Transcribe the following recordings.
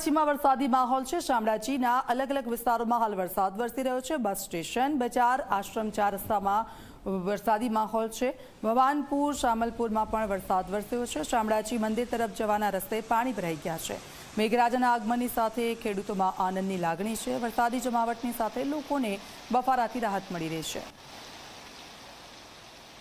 શામળાજીમાં વરસાદી માહોલ છે. શામળાજીના અલગ અલગ વિસ્તારોમાં હાલ વરસાદ વરસી રહ્યો છે. બસ સ્ટેશન, બજાર, આશ્રમ ચાર રસ્તામાં વરસાદી માહોલ છે. ભવાનપુર, શામલપુરમાં પણ વરસાદ વરસ્યો છે. શામળાજી મંદિર તરફ જવાના રસ્તે પાણી ભરાઈ ગયા છે. મેઘરાજાના આગમનની સાથે ખેડૂતોમાં આનંદની લાગણી છે. વરસાદી જમાવટની સાથે લોકોને બફારાથી રાહત મળી રહી છે.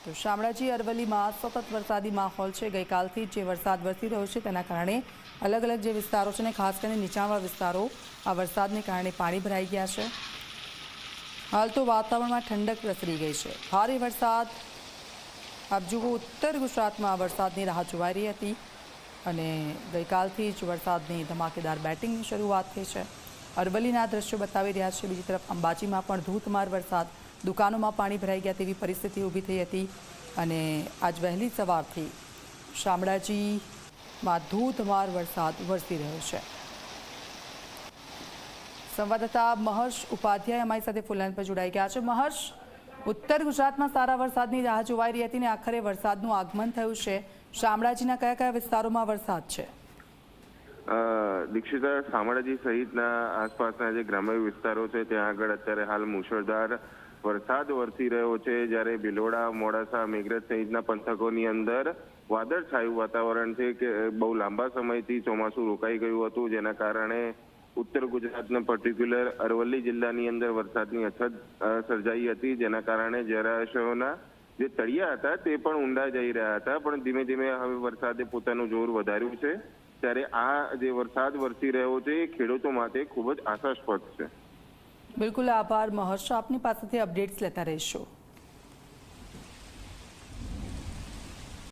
તો શામળાજી, અરવલ્લીમાં સતત વરસાદી માહોલ છે. ગઈકાલથી જ વરસાદ વરસી રહ્યો છે તેના કારણે અલગ અલગ જે વિસ્તારો છે ને, ખાસ કરીને નીચાણવાળા વિસ્તારો, આ વરસાદને કારણે પાણી ભરાઈ ગયા છે. હાલ તો વાતાવરણમાં ઠંડક પ્રસરી ગઈ છે. ભારે વરસાદ, આપ જુઓ, ઉત્તર ગુજરાતમાં વરસાદની રાહ જોવાઈ રહી હતી અને ગઈકાલથી જ વરસાદની ધમાકેદાર બેટિંગની શરૂઆત થઈ છે. અરવલ્લીના દ્રશ્યો બતાવી રહ્યા છે. બીજી તરફ અંબાજીમાં પણ ધોધમાર વરસાદ દુકાનોમાં પાણી ભરાઈ ગયા તેવી પરિસ્થિતિ ઊભી થઈ હતી અને આજ વહેલી સવારથી શામળાજીમાં ધોધમાર વરસાદ વરસી રહ્યો છે. સંવાદદાતા મહર્ષ ઉપાધ્યાય અમારી સાથે ફૂલાન પર જોડાઈ ગયા છે. મહર્ષ, ઉત્તર ગુજરાતમાં સારા વરસાદની રાહ જોવાઈ રહી હતી ને આખરે વરસાદનું આગમન થયું છે. શામળાજીના કયા કયા વિસ્તારોમાં વરસાદ છે? દીક્ષિતા શામળાજી સહિતના આસપાસના જે ગ્રામ્ય વિસ્તારો છે, ત્યાં આગળ અત્યારે હાલ મુશળધાર વરસાદ વરસી રહ્યો છે. જ્યારે ભિલોડા, મોડાસા, મેઘરજ સહિતના પંથકોની અંદર વાદળછાયું વાતાવરણ છે કે, બહુ લાંબા સમયથી ચોમાસું રોકાઈ ગયું હતું. જેના કારણે ઉત્તર ગુજરાતના પર્ટિક્યુલર અરવલ્લી જિલ્લાની અંદર વરસાદની અછત સર્જાઈ હતી. જેના કારણે જળાશયોના જે તળિયા હતા, તે પણ ઊંડા જઈ રહ્યા હતા. પણ ધીમે ધીમે હવે વરસાદે પોતાનું જોર વધાર્યું છે. ત્યારે આ જે વરસાદ વરસી રહ્યો છે, એ ખેડૂતો માટે ખૂબ જ આશાસ્પદ છે. બિલકુલ આભાર. મહર્ષ, આપની પાસેથી અપડેટ્સ લેતા રહીશું.